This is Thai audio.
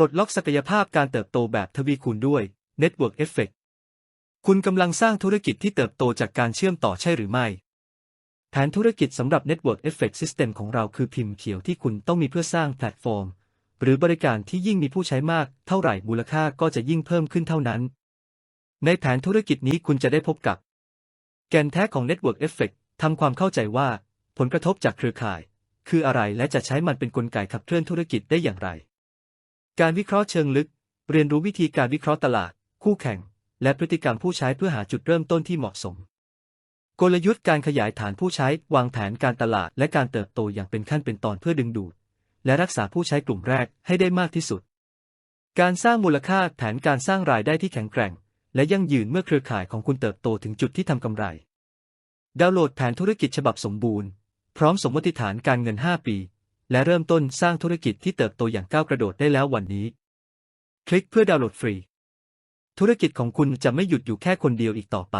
ลดล็อกศักยภาพการเติบโตแบบทวีคูณด้วย Network Effect คุณกำลังสร้างธุรกิจที่เติบโตจากการเชื่อมต่อใช่หรือไม่ แผนธุรกิจสำหรับ Network Effect System ของเราคือพิมพ์เขียวที่คุณต้องมีเพื่อสร้างแพลตฟอร์ม หรือบริการที่ยิ่งมีผู้ใช้มากเท่าไหร่มูลค่าก็จะยิ่งเพิ่มขึ้นเท่านั้น ในแผนธุรกิจนี้คุณจะได้พบกับ แกนแท้ของ Network Effect ทำความเข้าใจว่า ผลกระทบจากเครือข่าย คืออะไรและจะใช้มันเป็นนกลไกขับเคลื่อนธุรกิจได้อย่างไร การวิเคราะห์เชิงลึก เรียนรู้วิธีการวิเคราะห์ตลาด คู่แข่ง และพฤติกรรมผู้ใช้เพื่อหาจุดเริ่มต้นที่เหมาะสม กลยุทธ์การขยายฐานผู้ใช้ วางแผนการตลาด และการเติบโตอย่างเป็นขั้นเป็นตอนเพื่อดึงดูด และรักษาผู้ใช้กลุ่มแรกให้ได้มากที่สุด การสร้างมูลค่าแผนการสร้างรายได้ที่แข็งแกร่ง และยั่งยืนเมื่อเครือข่ายของคุณเติบโตถึงจุดที่ทำกำไร ดาวน์โหลดแผนธุรกิจฉบับสมบูรณ์ พร้อมสมมติฐานการเงิน 5 ปี และเริ่มต้นสร้างธุรกิจที่เติบโตอย่างก้าวกระโดดได้แล้ววันนี้ คลิกเพื่อดาวน์โหลดฟรี ธุรกิจของคุณจะไม่หยุดอยู่แค่คนเดียวอีกต่อไป